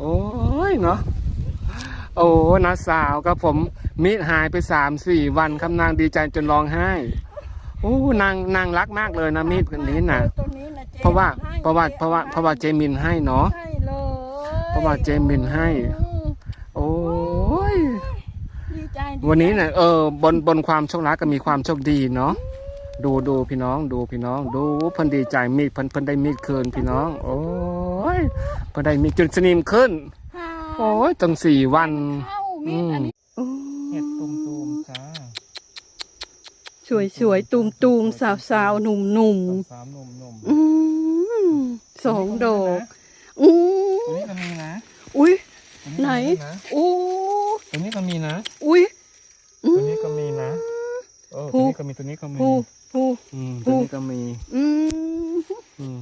โอ้ยเนาะโอ้นาสาวครับผมมิดหายไปสามสี่วันครับนางดีใจจนร้องไห้โอ้นางนางรักมากเลยนะมิดคนนี้นะตัวนี้นะจ๊เพราะว่าให้เพราะว่าเพราะว่าเพราะว่าเจมินให้เนาะให้เลยเพราะว่าเจมินให้ อืมโอ้ยดีใจดีวันนี้เนี่ยเออบนบนความโชคร้ายก็มีความโชคดีเนาะดูดูพี่น้องดูพี่น้อง ดูเพิ่นดีใจมีดเพิ่นเพิ่นได้มีดคืนพี่น้อง โอ้ ยเพิ่นได้มีดจุดสนิมขึ้นค่ะโอ้ยตั้งสี่วันเข้ามีดอันนี้เห็ดตุ่มๆจ้าสวยสวยๆตูมตูมสาวสาวๆหนุ่มหนุ่มสามนมนมๆอืมสองดอกอืมตัวนี้ก็มีนะ อุ้ยตัวไหนก็มีนะอู้ตัวนี้ก็มีนะอุ้ยอืตัวมนี้ก็มีนะโอ้ผูตัวนี้ก็มีตัวนี้ก็มีผู้ผู้อืมตัวนี้ก็มีอืมอืม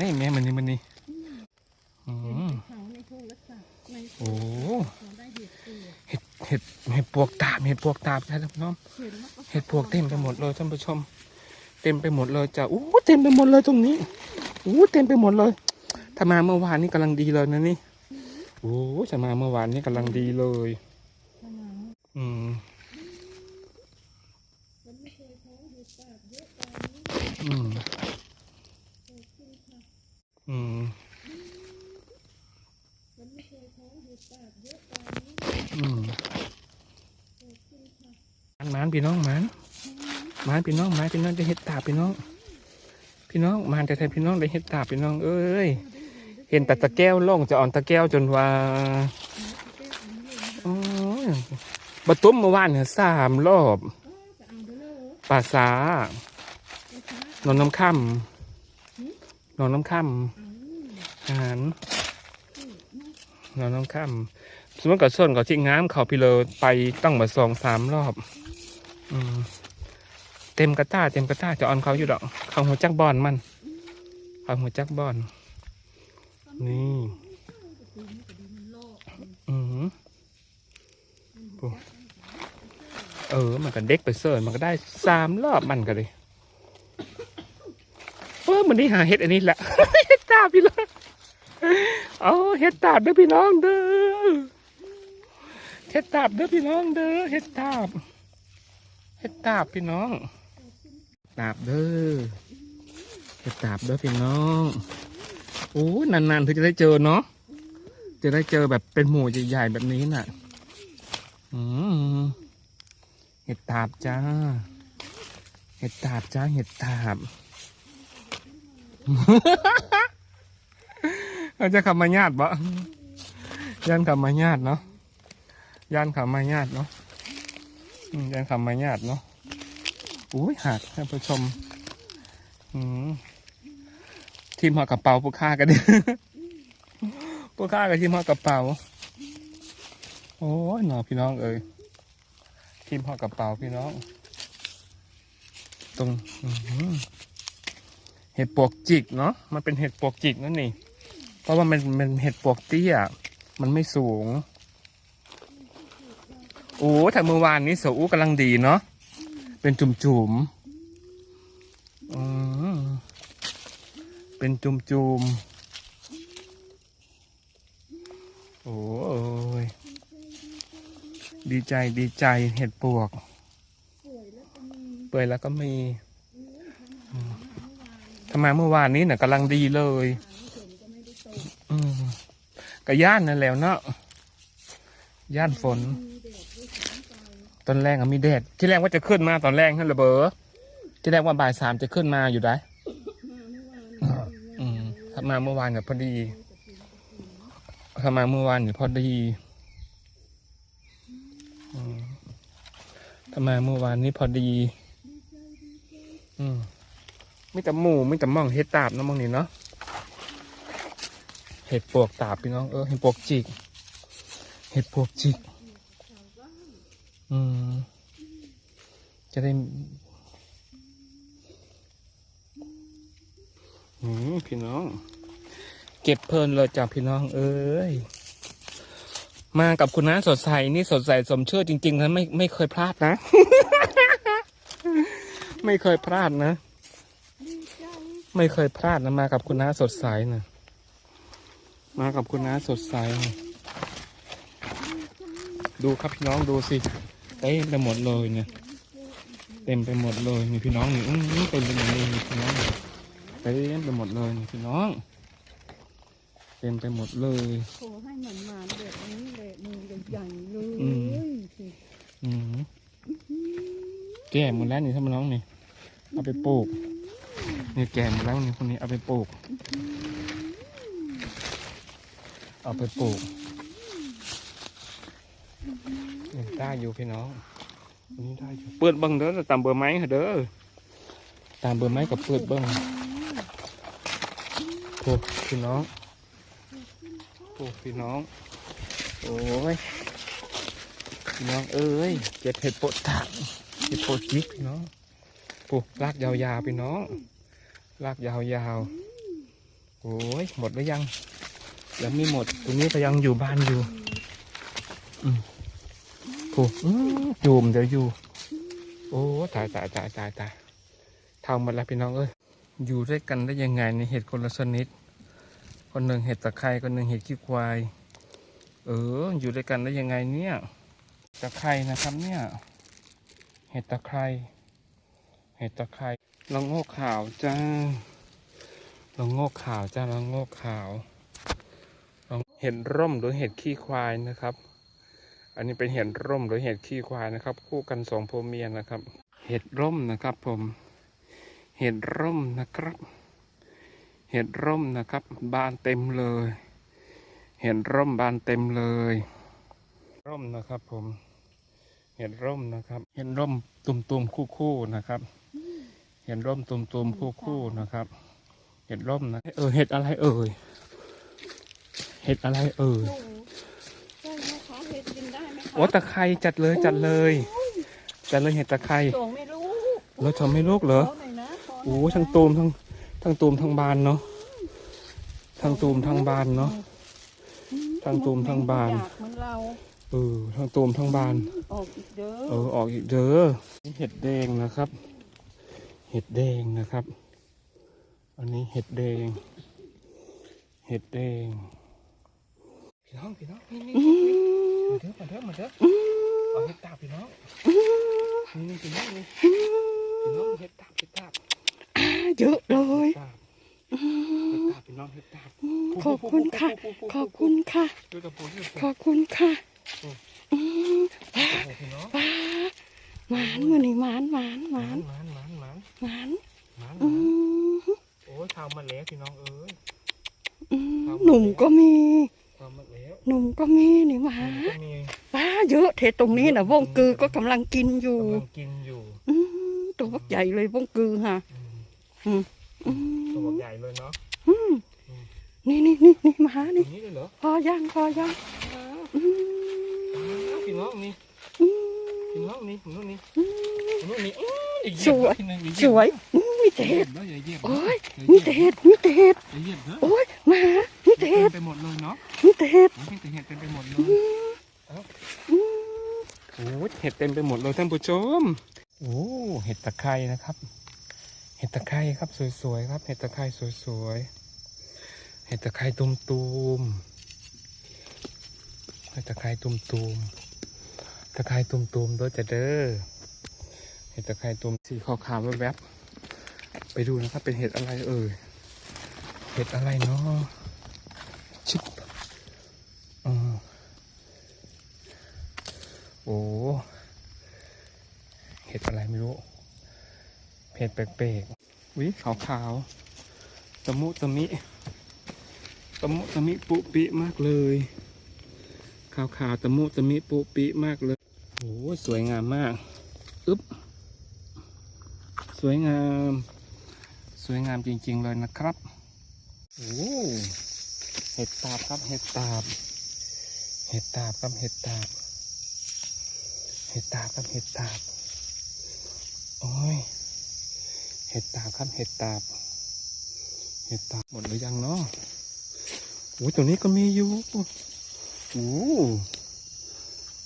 นี่แม่มันนี่มันนี่อืม โอ้เห็ดเห็ดเห็ดปวกตาบเห็ดปวกตาบใช่ไหมน้องเห็ดปวกเต็มไปหมดเลยท่านผู้ชม เต็มไปหมดเลยจ้ะอู้เต็มไปหมดเลยตรงนี้อู้เต็มไปหมดเลยถ้ามาเมื่อวานนี่กำลังดีเลยนะนี่โอ้จะมาเมื่อวานนี่กำลังดีเลย อืมอืมอืม มันมันพี่น้องมันมันพี่น้องมันพี่น้องได้เห็ดตาพี่น้อง พี่น้องมันแต่แทนพี่น้องได้เห็ดตาพี่น้อง เอ้ย เห็นแต่ตะแก้วล่องจะอ่อนตะแก้วจนว่าโอ้ยบะตุ้มเมื่อวานเนี่ยสามรอบป่าสานอนน้ำค่ำนอนน้ำค่ำอาหารนอนน้ำค่ำ สมมติกับส่วนกับที่ง้ามเขาพี่เลยไปต้องมาสองสามรอบ อืมเต็มกระต้าเต็มกระต้าจะออนเขาอยู่ดอกเขาหัวจักบอลมันเขาหัวจักบอลนี่อืออโอ้เออ มันก็เด็กไปเสิร์ฟมันก็ได้สามรอบมันก็เลยเออมันได้หาเห็ดอันนี้แหละเห็ดตาพี่น้องเอาเห็ดตาเด้อพี่น้องเด้อ เห็ดตาบเด้อพี่น้องเด้อเห็ดตาบเห็ดตาบพี่น้อง ตาบเด้อเห็ดตาบเด้อพี่น้องโอ้ยนานๆถึงจะได้เจอเนาะจะได้เจอแบบเป็นหมู่ใหญ่ๆแบบนี้น่ะเห็ดตาบจ้า เห็ดตาบจ้า เห็ดตาบเราจะขับมาญาติบ่ย่านขับมาญาติเนาะ ย่านขับมาญาติเนาะย่านขับมาญาติเนาะอุ้ยหักท่านผู้ชมอืมทีมหอกระเป๋าผู้ค่ากันดิพวกข้ากับทีมหอกระเป๋า โอ้ยหนอพี่น้องเอ้ยทีมหอกระเป๋าพี่น้อง ตรงเห็ดปวกจิกเนาะมันเป็นเห็ดปวกจิกนั่นนี่ เพราะว่ามันมันเห็ดปวกเตี้ยมันไม่สูง โอ้แต่เมื่อวานนี้เสาอู้กำลังดีเนาะเป็นจุ่มๆอืมเป็นจุ่มๆโอ้ยดีใจดีใจเห็ดปวก เปื่อยแล้วก็มีทำไมเมื่อวานนี้เนี่ยกำลังดีเลยก็ย่านนั่นแล้วเนาะย่านฝน ตอนแรกอะมีแดดที่แรกว่าจะขึ้นมาตอนแรกนั่นแหละเบอที่แรกว่าบ่ายสามจะขึ้นมาอยู่ได้อืมถ้ามาเมื่อวานเนี่ยพอดีถ้ามาเมื่อวานเนี่ยพอดีอืมถ้ามาเมื่อวานนี้พอดี อืมไม่แต่หมูไม่แต่หม่องเห็ดตาบเนาะหมองนี่เนาะเห็ดปวกตาบพี่น้องเออเห็ดปวกจิก เห็ดปวกจิก อืม จะได้อืมพี่น้อง เก็บเพลินเลยจ้ะพี่น้อง เอ้ย มากับคุณน้าสดใสนี่สดใสสมเชื่อจริงๆนะไม่ไม่เคยพลาดนะ ไม่เคยพลาดนะ ไม่เคยพลาดนะมากับคุณน้าสดใสนะมากับคุณน้าสดใสดูครับพี่น้องดูสิ เต็มไปหมดเลยเนี่ยเต็มไปหมดเลยนี่พี่น้องนี่อื้อเต็มไปหมดเลยนี่พี่น้องเต็มไปหมดเลยนี่พี่น้อง เต็มไปหมดเลยขอให้มันมาแบบนี้แหละมือใหญ่ๆเลยอืมอืมแก่หมดแล้วนี่ท่านพี่น้องนี่เอาไปปลูกนี่แก่หมดแล้วนี่คนนี้เอาไปปลูก เอาไปปลูกยัง ได้อยู่พี่น้องอันนี้ได้อยู่เปิดเบิ้งเด้อตามเบอร์ไม้ค่ะเด้อตามเบอร์ไม้กับเปิดเบิ้งโอ้พี่น้องโอ้พี่น้อง โอ้ยพี่น้องเอ้ยเจ็ดเห็ดโปะตักเห็ดโปะจิกพี่น้องปลูกรากยาวๆพี่น้องรากยาวๆโอ้ยหมดหรือยังยังไม่หมดตรงนี้ก็ยังอยู่บ้านอยู่ อืม ปลูกอื้อจูมเดี๋ยวอยู่ โอ้ตายตายตายตายตายทำหมดแล้วพี่น้องเอ้ยอยู่ด้วยกันได้ยังไงในเห็ดคนละชนิด คนหนึ่งเห็ดตะไคร้คนหนึ่งเห็ดขี้ควาย เออ อยู่ด้วยกันได้ยังไงเนี่ยตะไคร้นะครับเนี่ย เห็ดตะไคร้เห็ดตะไคร้ละโงกขาวจ้าละโงกขาวจ้าละโงกขาว เห็ดร่มหรือเห็ดขี้ควายนะครับ อันนี้เป็นเห็ดร่มหรือเห็ดขี้ควายนะครับ คู่กันสองผัวเมียนะครับ เห็ดร่มนะครับผม เห็ดร่มนะครับ เห็ดร่มนะครับ บานเต็มเลย เห็ดร่มบานเต็มเลย ร่มนะครับผม เห็ดร่มนะครับ เห็ดร่มตุ่มตุ่มคู่คู่ๆนะครับ เห็ดร่มตุ่มตุ่มคู่คู่ๆนะครับ เห็ดร่มนะ เออ เห็ดอะไรเอ่ย เห็ดอะไรเอ่ย โอ้ตะไคร้จัดเลยจัดเลยจัดเลยเห็ดตะไคร้ส่งไม่รู้แล้วทำไม่ลูกเหรอขอหน่อยนะขอหน่อยนะโอ้ทั้งตูมทั้งทั้งตูมทั้งบานเนาะทั้งตูมทั้งบานเนาะทั้งตูมทั้งบานอยากเหมือนเราเออทั้งตูมทั้งบานออกอีกเด้อเออออกอีกเด้อนี่เห็ดแดงนะครับ เห็ดแดงนะครับ อันนี้เห็ดแดง เห็ดแดงพี่น้องพี่น้องนี่นี่ มาเด้อมาเด้อมาเด้อเอาเห็ดตาบพี่น้องนี่นี่พี่น้องนี่พี่น้องเห็ดตาบเห็ดตาบเยอะเลยเห็ดตาบเห็ดตาบพี่น้องเห็ดตาบขอบคุณค่ะ ขอบคุณค่ะดูตะปูดูตะขอบคุณค่ะอืมปูพี่น้องป้าหมานมือนี่หมานหมานหมานหมานหมานหมานหมานหมานอืมโอ้ยทำมาแล้วพี่น้องเอ้ยอืมหนุ่มก็มีทำมาแล้ว หนุ่มก็มีนี่หมามันก็มีป้าเยอะเทตรงนี้นะวงกือก็กำลังกินอยู่กำลังกินอยู่อืมตัวบักใหญ่เลยวงกือฮะอืมอืมตัวใหญ่เลยเนาะอืมนี่นี่นี่นี่หมาตรนี่งนี้เลยเหรอพอย่างพอย่างอืมอ้าวพี่น้องนี่อืมพี่น้องนี่พี่น้องนี่อืมพี่น้องนี่อื้ออย่าเหสบวยพี่น้องอาสเหบวยอืมมีแต่อย่าเหเห็ยีดบนะอย่าเหยียบโอ้ยอย่ามีเหยียบแต่เห็ดมีแต่เห็ดอย่าเหยียบนะโอ้ยหมามี แต่เต็เห็มดไปหมดเลยเนาะมีแต่เห็ดโอ้ยแต่เห็ดเต็มไปหมดเลยอืมโอ้ยเห็ดเต็มไปหมดเลยท่านผู้ชมโอ้เห็ดตะไคร้นะครับ เห็ดตะไคร้ครับสวยๆครับ เห็ดตะไคร้สวยๆเห็ดตะไคร้ตุมๆเห็ดตะไคร้ตุมๆตะไคร้ตุมๆเด้อจะเด้อเห็ดตะไคร้ตุมสีขาวๆแวบๆไปดูนะครับเป็นเห็ดอะไรเอ่ยเห็ดอะไรเนาะ ชิบอ่าโอ้เห็ดอะไรไม่รู้เห็ดแปลกๆวิขาวๆตะมุตะมิตะมุตะมิปุปิมากเลยขาวๆตะมุตะมิปุปิมากเลยโอ้สวยงามมากอึ๊บสวยงาม สวยงามจริงๆเลยนะครับ โอ้ ห็ดตาบครับเห็ดตาบ เห็ดตาบครับเห็ดตาบ เห็ดตาบครับเห็ดตาบ โอ้ย เห็ดตาบครับเห็ดตาบ เห็ดตาบหมดหรือยังเนาะโอ้ยตรงนี้ก็มีอยู่โอ้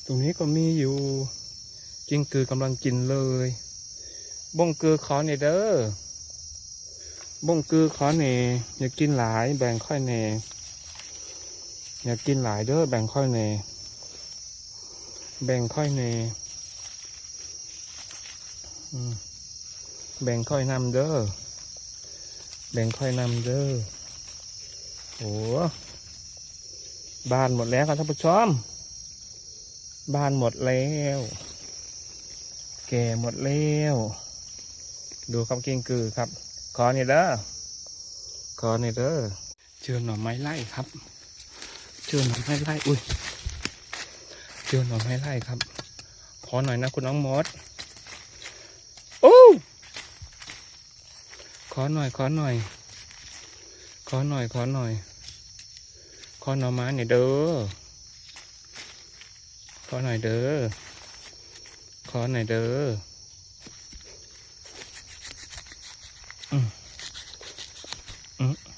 ตรงนี้ก็มีอยู่จิงกือกำลังกินเลยบงกือขอเนเด้อบงกือขอเนอย่ากินหลายแบ่งค่อยเน อยากกินหลายเด้อแบ่งค่อยเนแบ่งค่อยเนแบ่งค่อยนำเด้อแบ่งค่อยนำเด้อโอ้บานหมดแล้วครับท่านผู้ชมบานหมดแล้ว แก่หมดแล้ว ดูครับกิ้งกือครับ ขอนี่เด้อขอนี่เด้อเจอหน่อไม้ไล่ครับ เจอหน่อไม้ไล่อุ้ยเจอหน่อไม้ไล่ครับ ขอหน่อยนะคุณน้องมดโอ้ขอหน่อย ขอหน่อย ขอหน่อย ขอหน่อย ขอหน่อไม้หน่อยเด้อขอหน่อยเด้อขอหน่อยเด้อห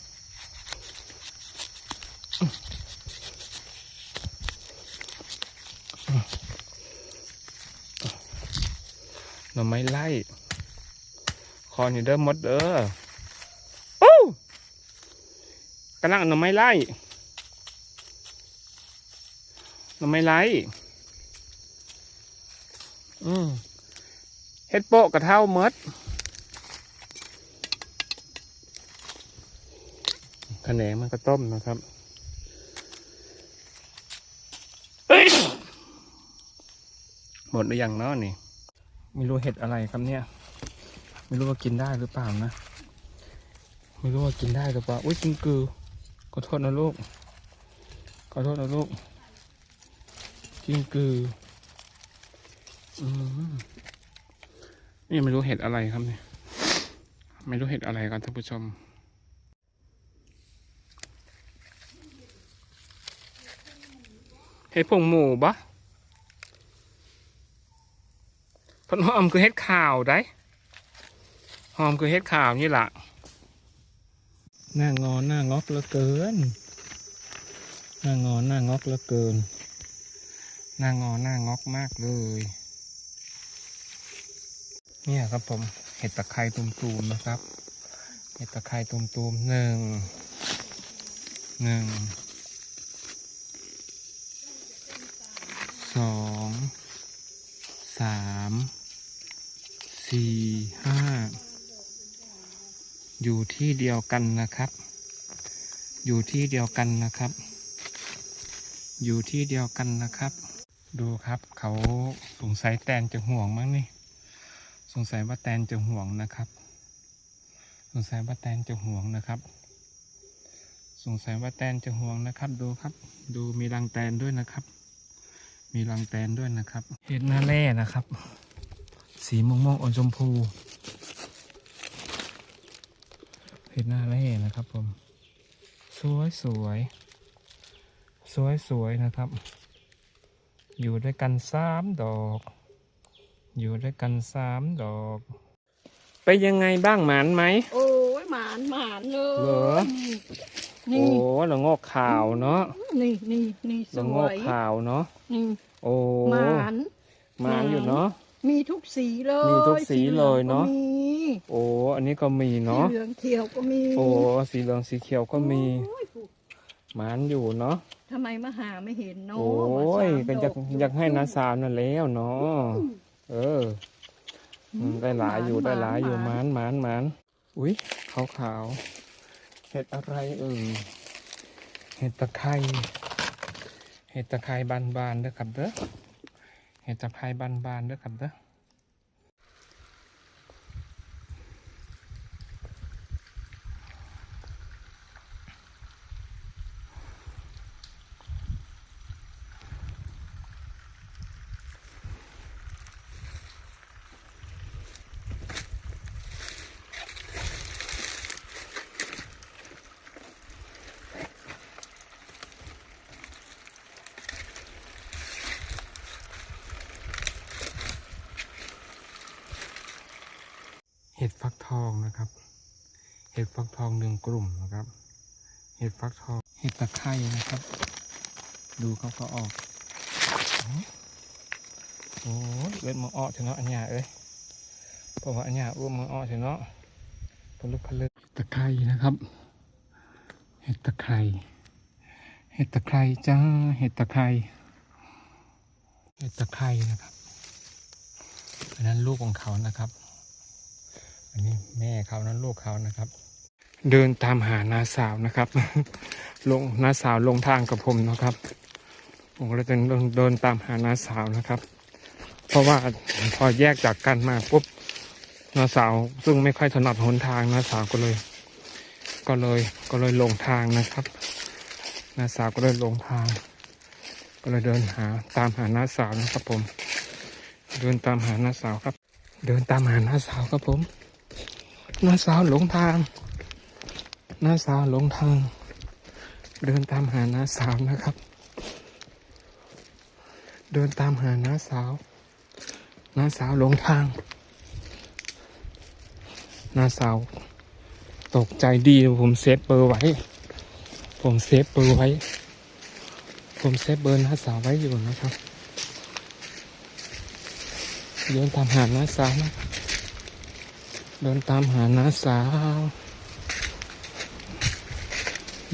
น่อไม้ไล่คอนี่เด้อมดเด้อโอ้กำลังเอาหน่อไม้ไล่หน่อไม้ไล่อืมเฮ็ดโปะกระเท่ามดขแนงมันก็ต้มนะครับหมดหรือยังเนาะนี่ ไม่รู้เห็ดอะไรครับเนี่ย ไม่รู้ว่ากินได้หรือเปล่านะ ไม่รู้ว่ากินได้หรือเปล่าอุ้ยกินกือขอโทษนะลูกขอโทษนะลูกกินกืออืมนี่ไม่รู้เห็ดอะไรครับเนี่ยไม่รู้เห็ดอะไรกันท่านผู้ชมเห็ดผงหมูปะ เพันหอมคือเฮ็ดข่าวได้หอมคือเฮ็ดข่าวนี่ล่ะหน้างอนหน้างอกเหลือเกิน หน้างอนหน้างอกเหลือเกิน หน้างอนหน้างอกมากเลย เนี่ยครับผมเห็ดตะไคร้ตุ่มๆนะครับ เห็ดตะไคร้ตุ่มๆหนึ่งหนึ่งสองสาม สี่ห้าอยู่ที่เดียวกันนะครับ อยู่ที่เดียวกันนะครับ อยู่ที่เดียวกันนะครับ ดูครับเขาสงสัยแตนจะห่วงมั้งนี่ สงสัยว่าแตนจะห่วงนะครับ สงสัยว่าแตนจะห่วงนะครับ สงสัยว่าแตนจะห่วงนะครับ ดูครับ ดูมีรังแตนด้วยนะครับ มีรังแตนด้วยนะครับ เห็ดหน้าแร่นะครับ สีม่วงม่วงๆอ่อนชมพู เห็ดหน้าแร่นะครับผม สวยสวย สวยสวยๆนะครับ อยู่ด้วยกันสามดอก อยู่ด้วยกันสามดอก ไปยังไงบ้างหมานไหม โอ้ยหมานหมานเลเหรอ ยโอ้นี่หลงงอกขาวเนาะนี่นี่นี่หสลงงวอกยขาวเนาะ นี่โอ้หมาน หมานอยู่เนาะ มีทุกสีเลยมีทุกสีเลยเนอะ สีหองโอ้อันนี้ก็มีเนาะก็มีสีเหลืองเขียวก็มีโอ้สีเหลืองสีเขียวก็มีโอ้ยหมานอยู่เนาะทำไมมาหาไม่เห็นเนาะโอ้มายสามก็อยากดอยากให้นาสามนั่นแล้วเนาะเอออืมได้หลายอยู่ได้หลายอยู่หมานหมานหมานอุ้ยขาวขาวๆเห็ดอะไรเอ่ยเห็ดตะไคร้เห็ดตะไคร้บานบานๆเด้อครับเด้อ เห็ดตะไคร้บานบานๆเด้อครับเด้อ ทองนะครับ เห็ดฟักทองหนึ่งกลุ่มนะครับ เห็ดฟักทอง เห็ดตะไคร้นะครับ ดูเขาก็ออก โอ้ยเล็ดมาอ้อเถอะเนาะอันเนี้ยเอ้ยเพราะว่าอันเนี้ยอ้วมมาอ้อเถอะเนาะพลุกพลึกตะไคร้นะครับ เห็ดตะไคร้เห็ดตะไคร้จ้า เห็ดตะไคร้เห็ดตะไคร้นะครับอันนั้นลูกของเขานะครับ อันนี้แม่เขานั้นลูกเขานะครับ เดินตามหานาสาวนะครับ ลงนาสาวลงทางกับผมนะครับผมก็เลยเดินเดินตามหานาสาวนะครับ เพราะว่าพอแยกจากกันมาปุ๊บนาสาว ซึ่งไม่ค่อยถนัดหนทางนาสาวก็เลย ก็เลยก็เลยลงทางนะครับนาสาวก็เลยลงทาง ก็เลยเดินหาตามหานาสาวนะครับผม เดินตามหานาสาวครับ เดินตามหานาสาวครับผม น้าสาวหลงทางน้าสาวหลงทาง เดินตามหาน้าสาวนะครับ เดินตามหาน้าสาวน้าสาวหลงทางน้าสาว ตกใจดีผมเซฟเบอร์ไว้ ผมเซฟเบอร์ไว้ ผมเซฟเบอร์น้าสาวไว้อยู่นะครับ เดินตามหาน้าสาวนะ เดินตามหาน้าสาว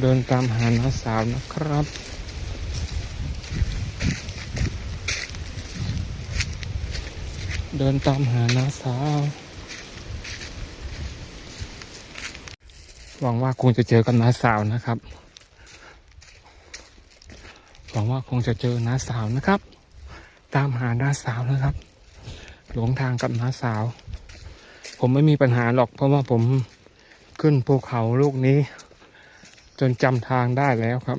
เดินตามหาน้าสาวนะครับ เดินตามหาน้าสาว หวังว่าคงจะเจอกับน้าสาวนะครับ หวังว่าคงจะเจอน้าสาวนะครับ ตามหาน้าสาวนะครับ หลงทางกับน้าสาว ผมไม่มีปัญหาหรอก เพราะว่าผมขึ้นภูเขาลูกนี้ จนจำทางได้แล้วครับ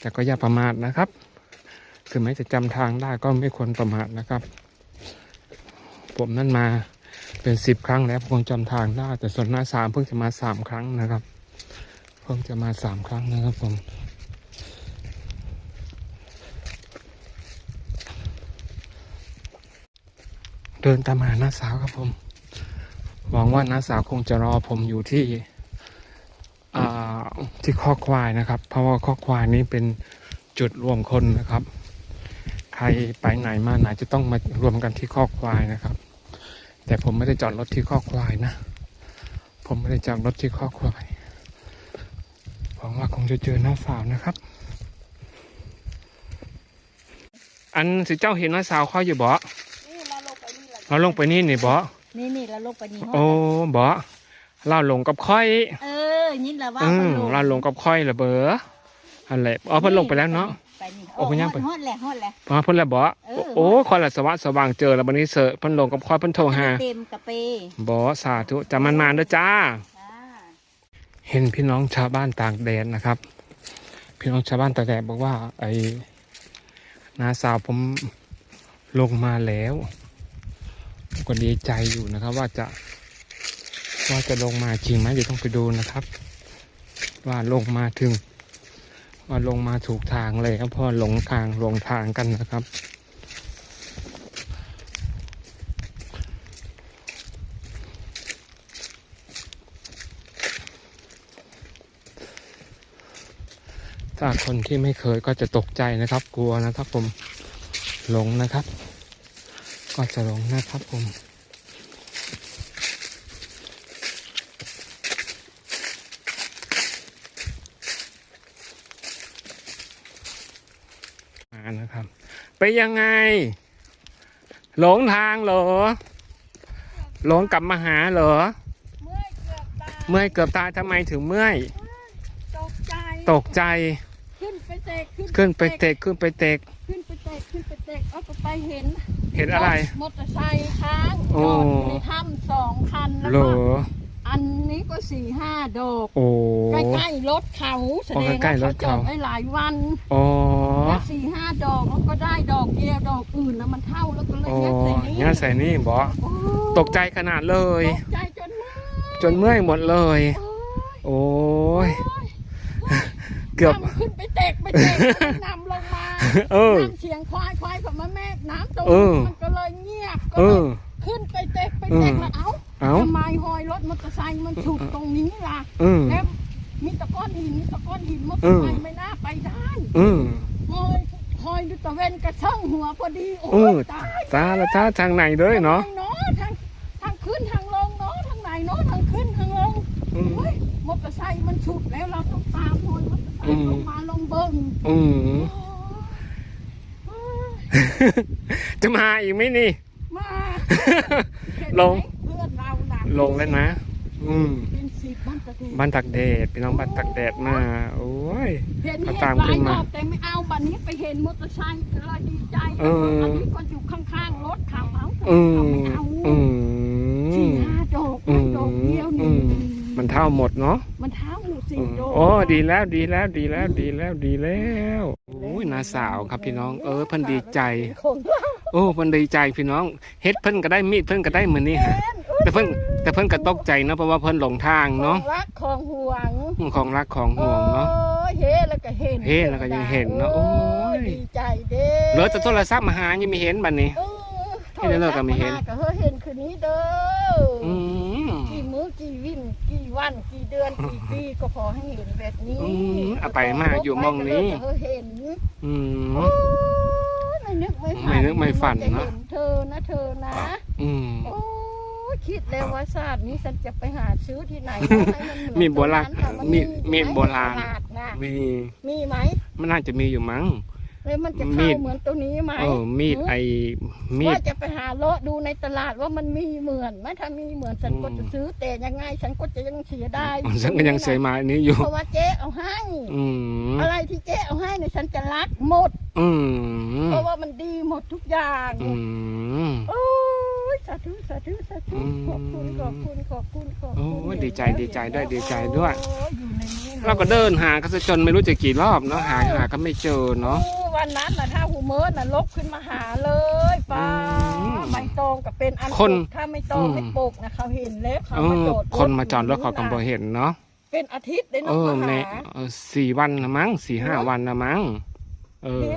แต่ก็อย่าประมาทนะครับถึงแม้จะจำทางได้ก็ไม่ควรประมาทนะครับ ผมนั่นมาเป็นสิบครั้งแล้วคงจำทางได้ แต่ส่วนหน้าสามเพิ่งจะมาสามครั้งนะครับเพิ่งจะมาสามครั้งนะครับผมเดินตามหาน้าสาวครับผม หวังว่าน้าสาวคงจะรอผมอยู่ที่อ่าที่ข้อควายนะครับ เพราะว่าข้อควายนี้เป็นจุดรวมคนนะครับ ใครไปไหนมาไหนจะต้องมารวมกันที่ข้อควายนะครับ แต่ผมไม่ได้จอดรถที่ข้อควายนะ ผมไม่ได้จอดรถที่ข้อควายหวังว่าคงจะเจอน้าสาวนะครับ อันสิเจ้าเห็นน้าสาวเขาอยู่บ่นี่เราลงไปนี่แห ละเราลงไปนี่นี่บ่นี่นี่เราลงไปนี่โอ้บ่เราลงกับค่อย เออนี่แหละว่าอืมเราลงกับค่อยละเบออันแหละอ๋อเพิ่นลงไปแล้วเนาะไปนี่โอ้เพิ่นยังไปฮอดแหละฮอดแหละอ๋อเพิ่นละบ่เออโอ้คอยละสว่างสว่างเจอแล้วบัดนี้เสอะเพิ่นลงกับค่อยเพิ่นโทรหาเต็มกระเปบ่สาธุจำมันมาเด้อจ้าอ่าเห็นพี่น้องชาวบ้านต่างแดนนะครับ พี่น้องชาวบ้านต่างแดนบอกว่า ไอ้นาสาวผมลงมาแล้วผม ก็ดีใจอยู่นะครับ ว่าจะ ว่าจะลงมาจริงไหมเดี๋ยวต้องไปดูนะครับ ว่าลงมาถึง ว่าลงมาถูกทางเลยครับพราะหลงทางหลงทางกันนะครับถ้าคนที่ไม่เคยก็จะตกใจนะครับ กลัวนะครับผมหลงนะครับ ก็จะหลงนะครับผมมานะครับ ไปยังไง หลงทางเหรอ หลงกลับมาหาเหรอเมื่อยเกือบตายเมื่อยเกือบตายทำไมถึงเมื่อย ตกใจ ตกใจ ขึ้นไปเตะขึ้นไปเตะขึ้นไปเตะขึ้นไปเตะขึ้นไปเตะเอาก็ไปเห็น เห็นอะไร มอเตอร์ไซค์ค้างโอ้จอดอยู่ในถ้ำสองคันแล้วเหรก็อ อันนี้ก็สี่ห้าดอก โอ้ ใกล้ๆรถเขาแสดงใกล้ว่าๆรเขาถจเขา อดไว้หลายวันอ๋อแล้วสี่ห้าดอกแล้วก็ได้ดอกเดียวดอกอื่นแล้วมันเท่าแล้วก็เลยโอ้ยัดใส่นี้งั้นใส่นี่บอโอ้ตกใจขนาดเลย ตกใจจนเมื่อยจนเมื่อยหมดเลย โอ้ยโอ้ย เกือบน้ำขึ้นไปเตะไปเตะน้ำลงมา เออน้ำเสียงควายควายกับมาแม่น้ำตรงเออมันก็เลยเงียบก็เอเลยอขึ้นไปเตะไปเอเตะอแล้วเอ้าเอ้า ทำไมหอยรถมอเตอร์ไซค์มันฉุกตรงนี้ล่ะอืมแล้วมีตะก้อนหินมีตะก้อนหินมอเตเออร์อไซค์ไม่น่าไปได้อืมหอยหอยดูตะเวนกระช่องหัวพอดีโอ้เออยตายตาละตาทางไหนเลยเนาะ ทงไหเนาะทางทางขึ้นทางลงเนาะทางไหนเนาะทางขึ้นทางลงอืม โอ้ยมอเตอร์ไซค์มันฉุกแล้วเราต้องตามหอยมอเตอร์ไซอืค์มลงมาลงเบิ่งอืม จะมาอีกไหมนี่ มาเห็นไหมลง เพื่อนเราน่ะลงแล้วนะ อืมเป็นสิบบ้านตะเกียบบ้านตักแดดพี่น้องบ้านตักแดดมา โอ้ย เห็นเอาเห็นตามหลาขึ้ยนรมาอบแต่ไม่เอาบัดนี้ไปเห็นมอเตอร์ไซค์ก็เลยดีใจเออ อันนี้ก็อยู่ข้างๆรถเขาเอาอืมเขาไม่เอาอืสี่มห้าดอกอืนะมดอกเดียวอืนี่มมันเท่าหมดเนาะมันเท้าหนูสี่ดอก โอ้ดีแล้วดีแล้วดีแล้วดีแล้วดีแล้วโอ้ยนาสาวครับพี่น้อง เออเพิ่นดีใจของเราโอ้เพิ่นดีใจพี่น้องเฮ็ดเพิ่นก็ได้มีดเพิ่นก็ได้เหมือนนี่ฮะแต่เพิ่นแต่เพิ่นก็ตกใจเนาะเพราะว่าเพิ่นหลงทางเนาะของรักของห่วงอืมของรักของห่วงเนาะโอ้ยเฮ้แล้วก็เห็นเฮ้แล้วก็ยังเห็นเนอะโอ้ยดีใจเด้เหลือแต่โทรศัพท์มาหายังไม่เห็นบัดนี้เออเห็นแล้วก็ไม่เห็นก็เฮ้ยเห็นคืนนี้เด้อออืมกี่มื้อกี่วินกี่ วันกี่เดือนกี่ปีก็ขอให้เห็นแบบนี้อืมเอาไปมาอยู่มองนี้เฮ้ยเห็นอืม โอ้ยไม่นึกไม่ฝันไม่นึกไม่ฝันว่าจเนอะเห็เธอนะเธอนะ อืม โอ้ยคิดแล้วว่าศาสตร์นี้ฉันจะไปหาซื้อที่ไหนให้มันเหอนมีโบราณตงนั้นค่ะนมีมีไหโบราณ ตลดน่ะมีมีไหมมันน่าจะมีอยู่มั้ง แล้วมันจะมีเข้าดเหมือนตัวนี้ไหมเออมีดไอ้มีว่าดจะไปหาเลาะดูในตลาดว่ามันมีเหมือนไหมถ้ามีเหมือนฉันอืมก็จะซื้อแต่ยังไง ฉันก็จะยังเสียดายฉันก็ยังเสียมาอันนี้อยู่ เพราะว่าเจ๊เอาให้ อืมอะไรที่เจ๊เอาให้เนี่ยฉันจะรักหมด อืมเพราะว่ามันดีหมดทุกอย่างอืม โอ้ย สาธุสาธุสาธุอืมขอบคุณขอบคุณขอบคุณขอบโอ้คุณยดีใจดีใจด้วยดีใจด้วยโอ้อยู่ในนี้ลยเราก็เดินหากันซะจนไม่รู้จะกี่รอบเนาะหาหาก็ไม่เจอเนาะโอ้วันนั้นน่ะถ้าหูเมิร์ดน่ะลบขึ้นมาหาเลยป้าอืมใบตองกับเป็นอันคนปลูกถ้าไม่ตองอืมไม่ปลูกนะเขาเห็นแล้วเขาเอมาอโดดรถคนมาจอดรถขอกำบเห็นเนาะเป็นอาทิตย์เลยเอเนาะอมาในหาเออสี่วันนะมั้งสี่ห้าวันนะมั้งเออ